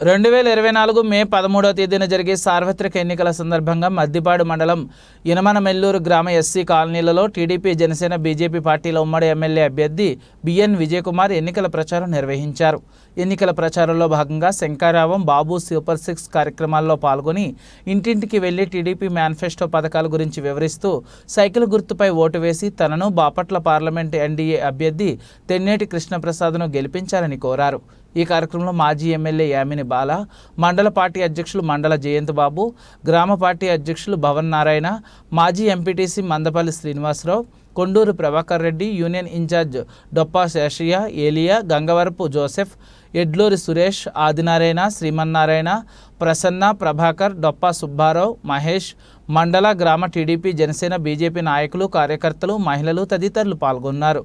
రెండు వేల ఇరవై నాలుగు మే పదమూడవ తేదీన జరిగే సార్వత్రిక ఎన్నికల సందర్భంగా మద్దిపాడు మండలం ఇనమనమెల్లూరు గ్రామ ఎస్సీ కాలనీలలో టీడీపీ జనసేన బీజేపీ పార్టీల ఉమ్మడి ఎమ్మెల్యే అభ్యర్థి బిఎన్ విజయకుమార్ ఎన్నికల ప్రచారం నిర్వహించారు. ఎన్నికల ప్రచారంలో భాగంగా శంకారావం బాబు సూపర్ సిక్స్ కార్యక్రమాల్లో పాల్గొని ఇంటింటికి వెళ్ళి టీడీపీ మేనిఫెస్టో పథకాల గురించి వివరిస్తూ సైకిల్ గుర్తుపై ఓటు వేసి తనను బాపట్ల పార్లమెంట్ ఎన్డీఏ అభ్యర్థి తెన్నేటి కృష్ణప్రసాద్ను గెలిపించాలని కోరారు. ఈ కార్యక్రమంలో మాజీ ఎమ్మెల్యే యామిని బాల మండల పార్టీ అధ్యక్షులు మండల జయంత్ బాబు గ్రామ పార్టీ అధ్యక్షులు భవన్ నారాయణ మాజీ MPTC Mandapalli Srinivasarao Konduru Prabhakar Reddy union incharge Doppa Seshaiah Elia Gangavarapu Joseph Edluri Suresh Adinarayana Srimannarayana Prasanna Prabhakar Doppa Subbarao Mahesh మండల గ్రామ టీడీపీ జనసేన బీజేపీ నాయకులు కార్యకర్తలు మహిళలు తదితరులు పాల్గొన్నారు.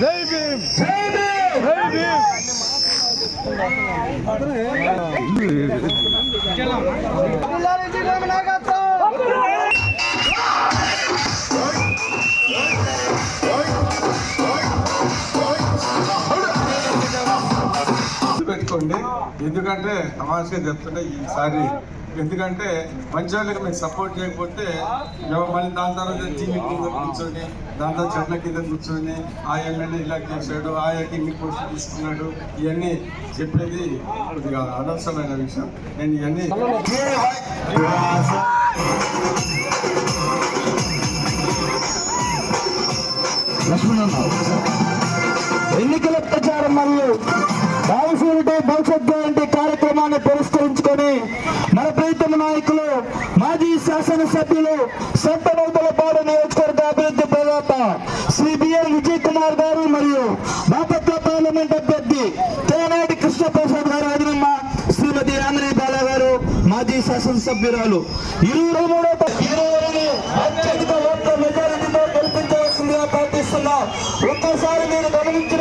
జై భీమ్. జై భీమ్. పెట్టుకోండి ఎందుకంటే తమాషగా చెప్తుంటే ఈసారి ఎందుకంటే మంచి వాళ్ళకి మేము సపోర్ట్ చేయకపోతే మళ్ళీ దాని తర్వాత టీవీ కింద కూర్చొని దాని తర్వాత చెట్ల కింద కూర్చొని ఆ ఎమ్మెల్యే ఇలా చేశాడు ఆ యొక్క పోస్ట్ తీసుకున్నాడు ఇవన్నీ చెప్పేది కొద్దిగా అనవసరమైన విషయం. నేను ఇవన్నీ ఎన్నికల ప్రచారం మరియు భవిష్యత్తు భవిష్యత్ గ్యారంటీ కార్యక్రమాన్ని పురస్కరించుకొని మన ప్రీతమ నాయకులు మాజీ శాసనసభ్యులు సంతనౌతలపాడు నియోజకవర్గ అభివృద్ధి ప్రదాత శ్రీ బిఎల్ విజయ్ కుమార్ గారు మరియు బాపట్ల పార్లమెంట్ అభ్యర్థి తేనాటి కృష్ణప్రసాద్ గారు అదినమ్మ శ్రీమతి రామిని బాల గారు మాజీ శాసనసభ్యురాలు. ఇరువురు మూడో ఇరువురిని అత్యధిక ఓట్ల మెజారిటీతో గెలిపించవలసిందిగా ప్రార్థిస్తున్నాం. ఒక్కసారి మీరు గమనించిన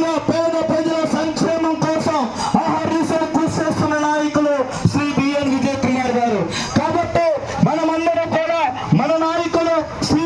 Vamos,